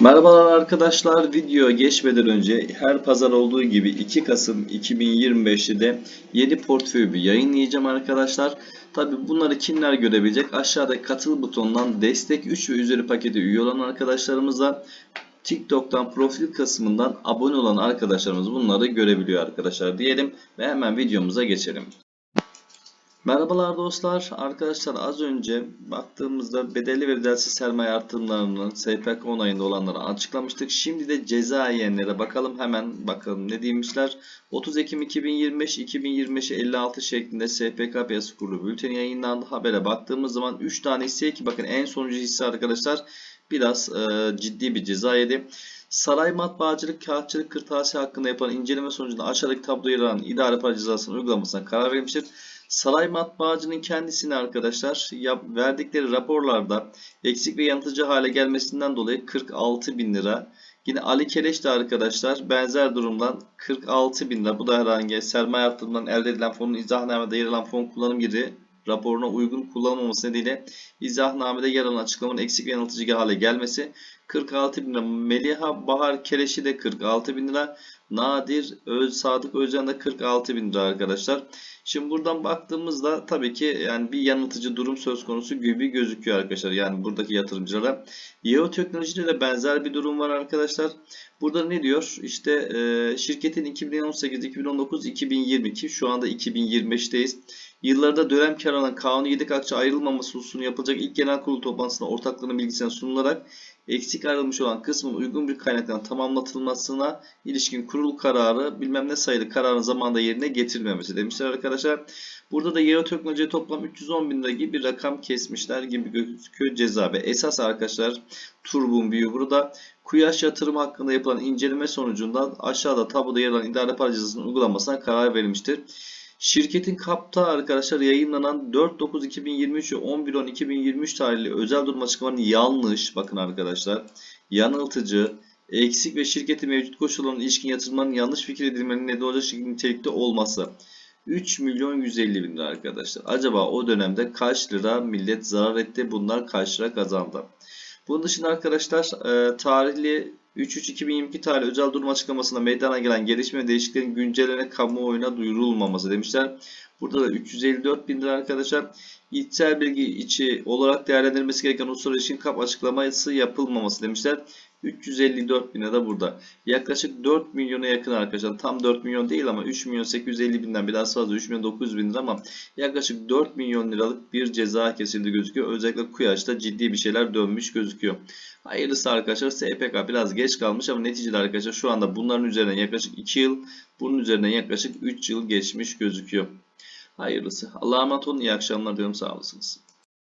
Merhabalar arkadaşlar. Video geçmeden önce her pazar olduğu gibi 2 Kasım 2025'te yeni portföyü yayınlayacağım arkadaşlar. Tabi bunları kimler görebilecek? Aşağıdaki katıl butonundan destek 3 ve üzeri paketi üye olan arkadaşlarımızla TikTok'tan profil kısmından abone olan arkadaşlarımız bunları görebiliyor arkadaşlar diyelim ve hemen videomuza geçelim. Merhabalar dostlar. Arkadaşlar az önce baktığımızda bedelli ve bedelsiz sermaye artırımlarının SPK onayında olanları açıklamıştık. Şimdi de ceza yiyenlere bakalım. Hemen bakalım ne demişler. 30 Ekim 2025 2025 56 şeklinde SPK piyasa kurulu bülteni yayınlandı. Habere baktığımız zaman 3 tane hisse ki bakın en sonuncu hisse arkadaşlar biraz e, ciddi bir ceza yedi. Saray matbaacılık, kağıtçılık, kırtasiye hakkında yapılan inceleme sonucunda aşağıdaki tabloya yer idare para cezasının uygulamasına karar verilmiştir. Saray matbaacının kendisine arkadaşlar yap, verdikleri raporlarda eksik ve yanıltıcı hale gelmesinden dolayı 46 bin lira. Yine Ali Keleş de arkadaşlar benzer durumdan 46 bin lira. Bu da herhangi sermaye artırımından elde edilen fonun izahnamede yer alan fon kullanım giri raporuna uygun kullanılmaması nedeniyle izahnamede yer alan açıklamanın eksik ve yanıltıcı hale gelmesi 46 bin lira. Meliha Bahar Keleş'i de 46 bin lira. Nadir Öz Sadık Özcan da 46 bin lira arkadaşlar. Şimdi buradan baktığımızda tabii ki yani bir yanıltıcı durum söz konusu gibi gözüküyor arkadaşlar. Yani buradaki yatırımcılara. Yeo Teknoloji'de de benzer bir durum var arkadaşlar. Burada ne diyor? İşte e, şirketin 2018, 2019, 2022 şu anda 2025'teyiz. Yıllarda dönem kararından kanunu yedek akçe ayrılmaması hususunu yapılacak ilk genel kurulu toplantısında ortaklarının bilgisine sunularak eksik ayrılmış olan kısmın uygun bir kaynaktan tamamlatılmasına ilişkin kurul kararı bilmem ne sayılı kararın zamanında yerine getirilmemesi demişler arkadaşlar. Burada da Yeo Teknoloji'ye toplam 310 bin lira gibi bir rakam kesmişler gibi gözüküyor ceza ve esas arkadaşlar turbun büyüğü burada Kuyaş yatırım hakkında yapılan inceleme sonucunda aşağıda tabloda yer alan idare para cezasının uygulanmasına karar verilmiştir. Şirketin kapta arkadaşlar yayınlanan 4.9.2023 ve 11.10.2023 tarihli özel durum açıklamalarının yanlış. Bakın arkadaşlar yanıltıcı, eksik ve şirketin mevcut koşullarına ilişkin yatırımların yanlış fikir edilmenin neden olacak şekilde nitelikte olması. 3 milyon 150 bin lira arkadaşlar. Acaba o dönemde kaç lira millet zarar etti? Bunlar kaç lira kazandı? Bunun dışında arkadaşlar e, tarihli 3.3.2022 tarihli özel durum açıklamasında meydana gelen gelişme ve değişikliklerin güncellene kamuoyuna duyurulmaması demişler. Burada da 354 bin lira arkadaşlar. İçsel bilgi içi olarak değerlendirilmesi gereken uluslararası ilişkin kap açıklaması yapılmaması demişler. 354 bin da burada. Yaklaşık 4 milyona yakın arkadaşlar. Tam 4 milyon değil ama 3 milyon 850 binden biraz fazla 3 milyon 900 bin ama yaklaşık 4 milyon liralık bir ceza kesildi gözüküyor. Özellikle Kuyaş'ta ciddi bir şeyler dönmüş gözüküyor. Hayırlısı arkadaşlar SPK biraz geç kalmış ama neticede arkadaşlar şu anda bunların üzerinden yaklaşık 2 yıl bunun üzerinden yaklaşık 3 yıl geçmiş gözüküyor. Hayırlısı. Allah'a emanet olun. İyi akşamlar diyorum. Sağ olasınız.